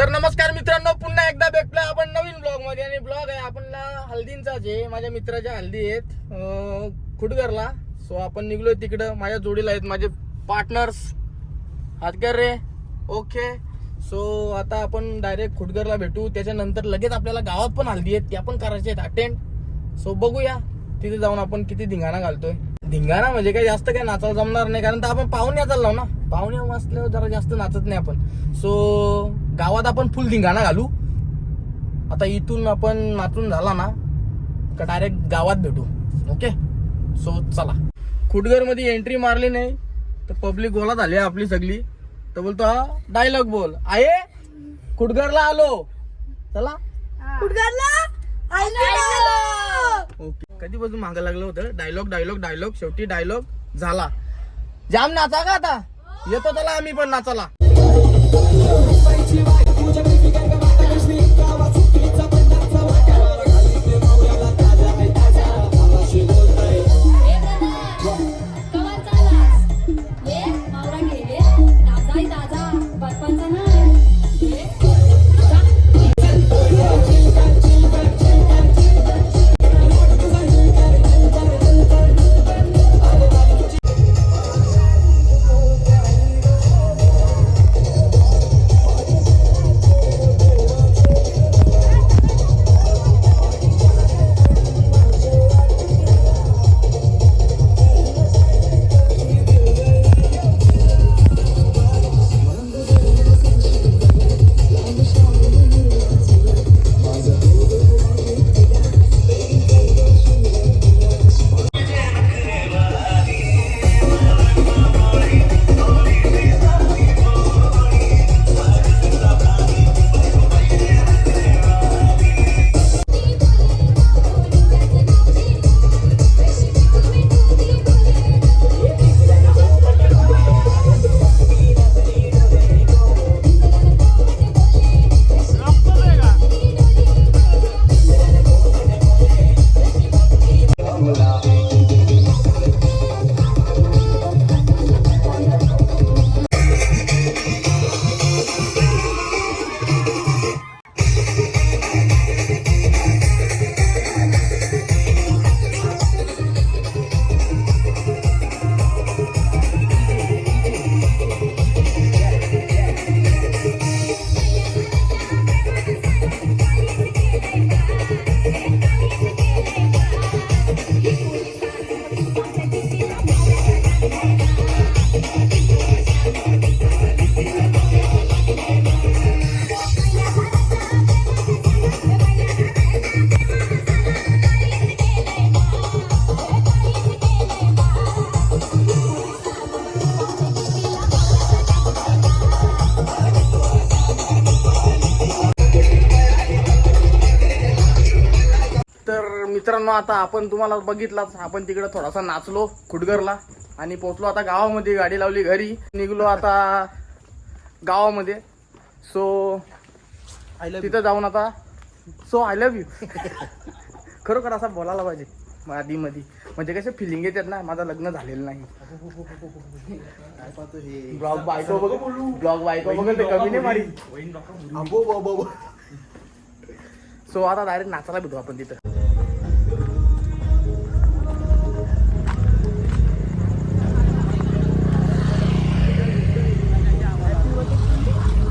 तर नमस्कार मित्रांनो पुन्हा एकदा भेटलो आपण नवीन ब्लॉगमध्ये आणि ब्लॉग आहे आपण हल्दींचा जे माझ्या मित्राच्या हल्दी आहेत खुटगरला सो आपण निघलोय तिकडं. माझ्या जोडीला आहेत माझे पार्टनर्स हातकर रे. ओके सो आता आपण डायरेक्ट खुटगरला भेटू. त्याच्यानंतर लगेच आपल्याला गावात पण हल्दी आहेत. त्या पण करायच्या आहेत. अटेंड सो बघूया. तिथे जाऊन आपण किती धिंगाणा घालतोय. धिंगाणा म्हणजे काही जास्त काही नाचायला जमणार नाही. कारण तर आपण पाहुण्या चाललो ना. पाहुण्या वाचल्यावर जरा जास्त नाचत नाही आपण. सो गावात आपण फुल धिंगाणा घालू. आता इथून आपण नाचून झाला ना का डायरेक्ट गावात भेटू. ओके सो चला. खुटगरमध्ये एंट्री मारली नाही तर पब्लिक गोला झाली आहे आपली सगळी. तर बोलतो हा डायलॉग बोल. आहे? खुटगरला आलो. चला. ओके कधीपासून मागं लागलं होतं? डायलॉग डायलॉग डायलॉग शेवटी डायलॉग झाला. जाम नाचा का आता? येतो चला आम्ही पण नाचाला तर आता आपण तुम्हाला बघितलाच आपण तिकडे थोडासा नाचलो खुटगरला आणि पोचलो आता गावामध्ये गाडी लावली घरी. निघलो आता गावामध्ये. सो तिथं जाऊन आता सो आय लव्ह यू खरोखर असा बोलायला पाहिजे आधी मध्ये म्हणजे कसे फिलिंग येतात ना माझं लग्न झालेलं नाही. ब्लॉग बायको बघ ब्लॉग बायको बघ ते कमी नाही मारी सो आता डायरेक्ट नाचायला भेटू आपण तिथं.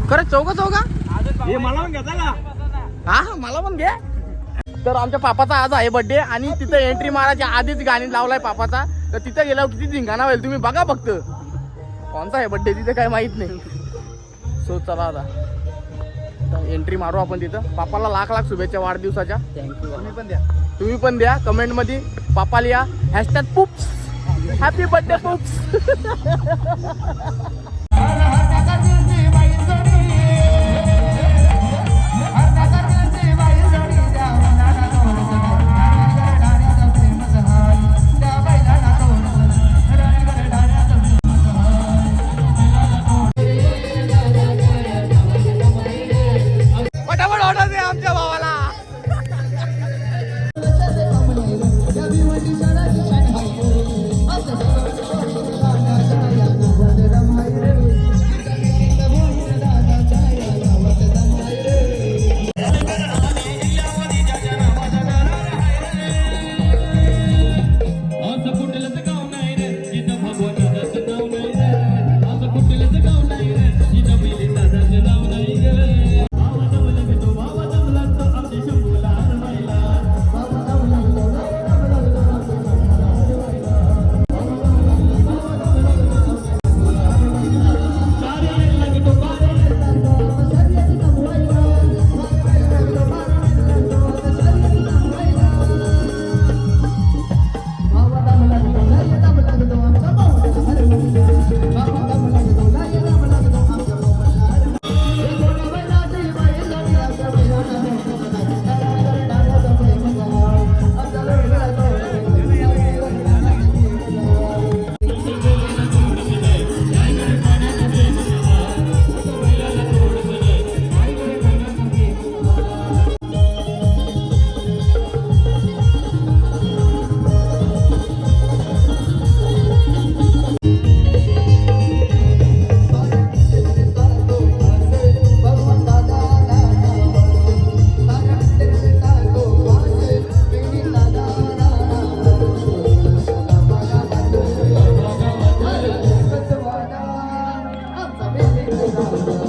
खरं चौका चौका हे मला पण घेता का? हा मला पण घे. तर आमच्या पापाचा आज आहे बर्थडे आणि तिथं एंट्री मारायच्या आधीच गाणी लावलाय पापाचा. तर तिथं गेल्यावर किती धिंगाणा होईल तुम्ही बघा फक्त. कोणता आहे बर्थडे तिथे काय माहीत नाही. सो चला आता. एंट्री मारू आपण तिथं. पापाला लाख लाख शुभेच्छा वाढदिवसाच्या. थँक्यू तुम्ही पण द्या. तुम्ही पण द्या. कमेंटमध्ये पापाला या hashtag pups happy birthday pups すごい。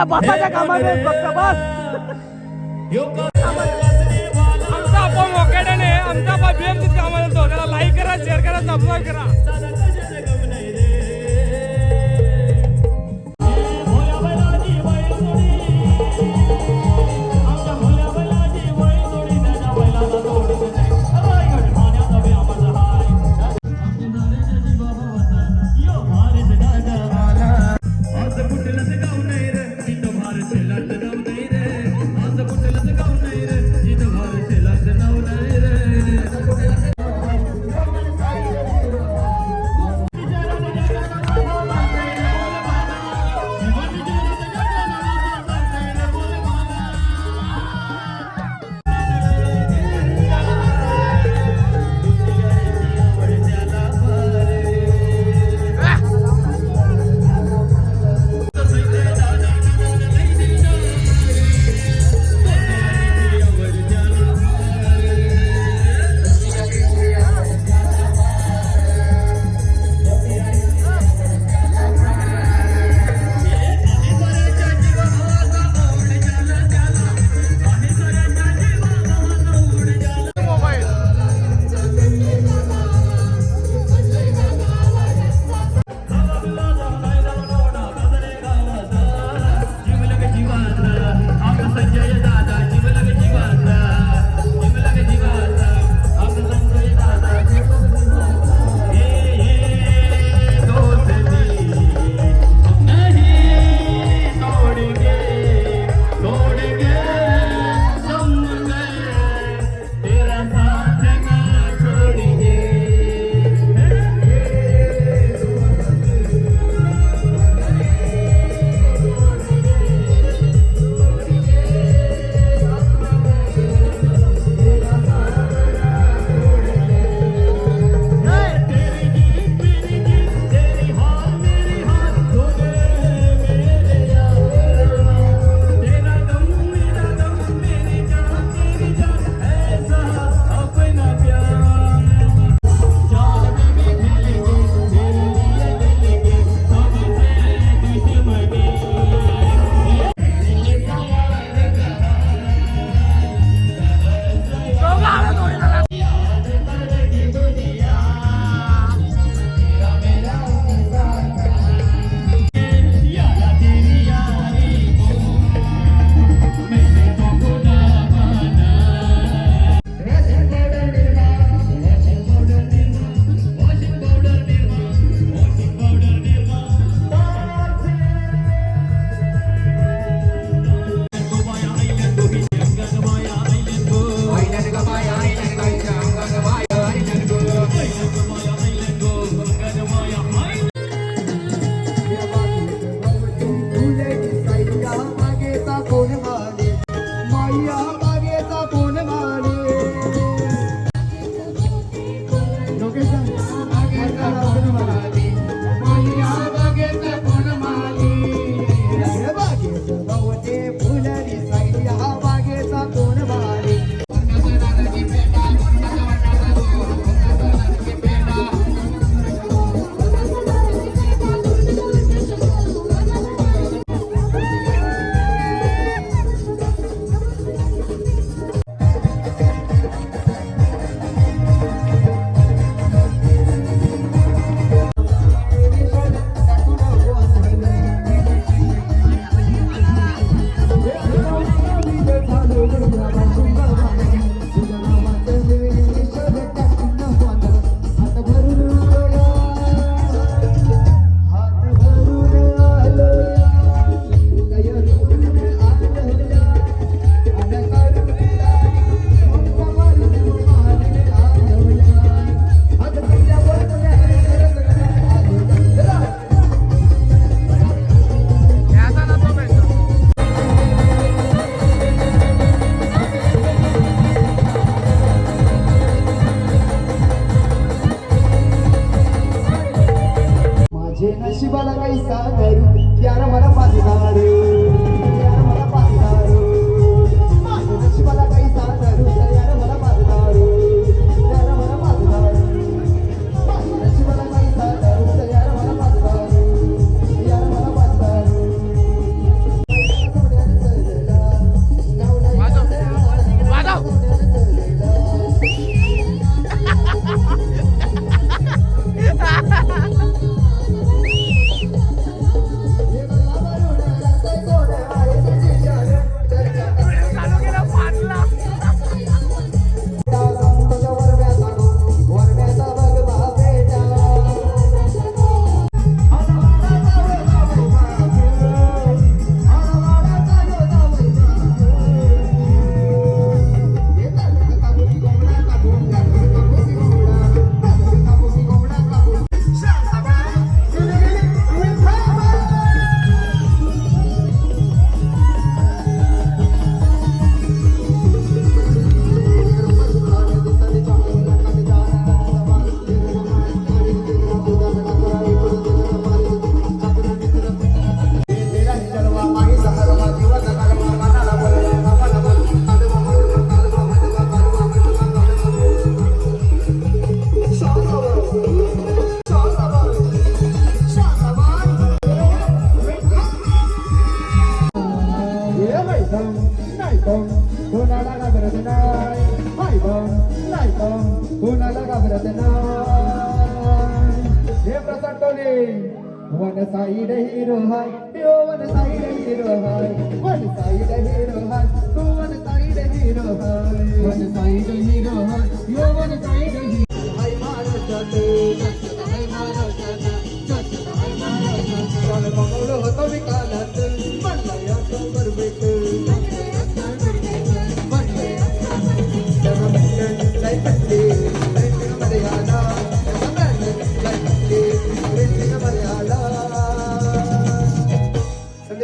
नुसत्या बसाच्या कामाने फक्त बस आमचा आपण मोकेडाने आमचा आपण बीएमसीत कामाला येतो त्याला लाईक करा शेअर करा सबस्क्राईब करा.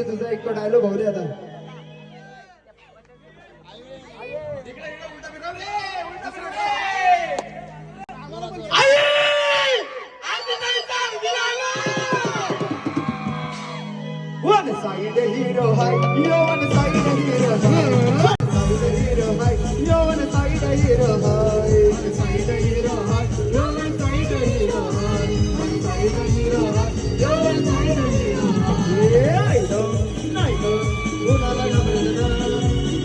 तुझा एक डायलॉग होऊ दे आता. One side the hero high, yo one side the hero high. One side the hero high, yo one side the hero high. One side the hero high, yo one side the hero high. One side the hero high, yo one side the hero high. Yeah, I know, I know. Oh la la la la la.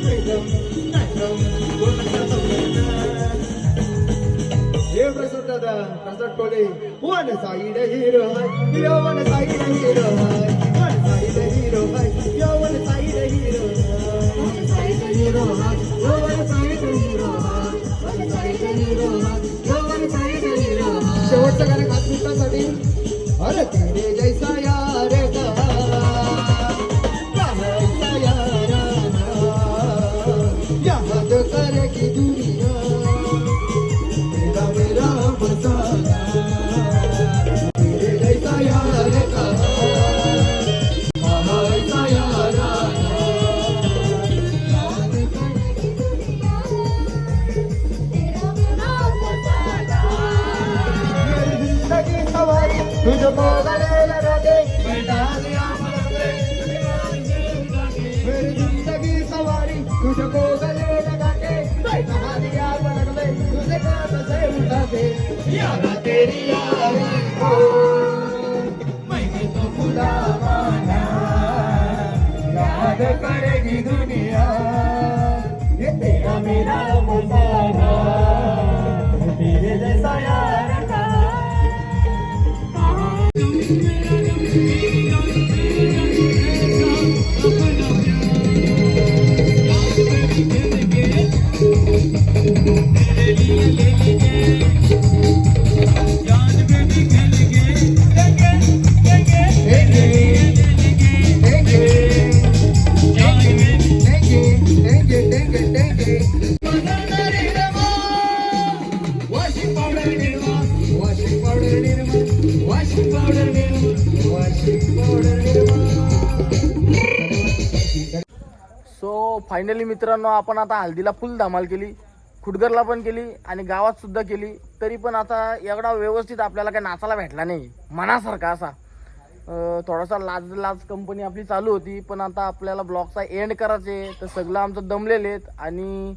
I know, I know. Oh la la la la la. ದೇವ್ರ ಸುಟ್ಟದ ಪ್ರಸಟ್ ಕೊಳಿ ಒಣ ಸಾಯಿಡ hero hero ಒಣ ಸಾಯಿಡ hero hi शेवटचं गाणं खास मित्रासाठी अरे सवारी तुझको जिंदगी सवारी तुझे से यारा तेरी यारी को मैंने तो खुदा माना याद करेगी दुनिया ये तेरा मेरा मसाना तेरे जैसा यार फायनली मित्रांनो आपण आता हल्दीला फुल धमाल केली खुडगरला पण केली आणि गावात सुद्धा केली. तरी पण आता एवढा व्यवस्थित आपल्याला काही नाचायला भेटला नाही मनासारखा असा. थोडासा लाज लाज कंपनी आपली चालू होती पण आता आपल्याला ब्लॉगचा एंड करायचे तर सगळं आमचं दमलेले आहेत आणि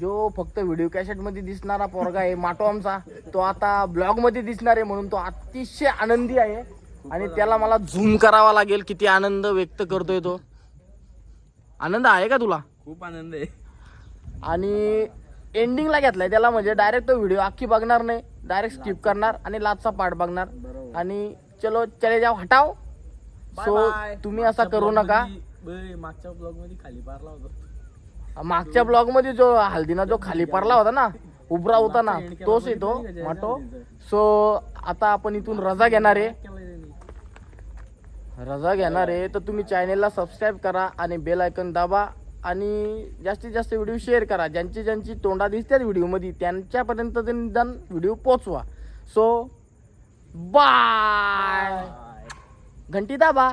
जो फक्त व्हिडिओ कॅसेटमध्ये दिसणारा पोरगा आहे माटो आमचा तो आता ब्लॉगमध्ये दिसणार आहे म्हणून तो अतिशय आनंदी आहे. आणि त्याला मला झूम करावा लागेल किती आनंद व्यक्त करतोय तो. आनंद आहे का तुला? खूप आनंद आहे. आणि एंडिंगला घेतलाय त्याला म्हणजे डायरेक्ट तो व्हिडिओ अख्खी बघणार नाही डायरेक्ट स्किप करणार आणि लाचचा पार्ट बघणार. आणि चलो चले जाव हटाव सो तुम्ही असा करू नका. मागच्या ब्लॉगमध्ये खाली पारला होता. मागच्या ब्लॉगमध्ये जो हल्दीना जो खाली पडला होता ना उभरा होता ना तोच येतो माटो. सो आता आपण इथून रजा घेणार आहे. रजा घेणार आहे तर तुम्ही चॅनेलला सबस्क्राईब करा आणि बेल आयकन दाबा. आणि जास्तीत जास्त व्हिडिओ शेअर करा. ज्यांची ज्यांची तोंडा दिसतात व्हिडिओमध्ये त्यांच्यापर्यंत ते निदान व्हिडिओ पोचवा सो बाय घंटी दाबा.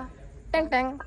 टँग टँग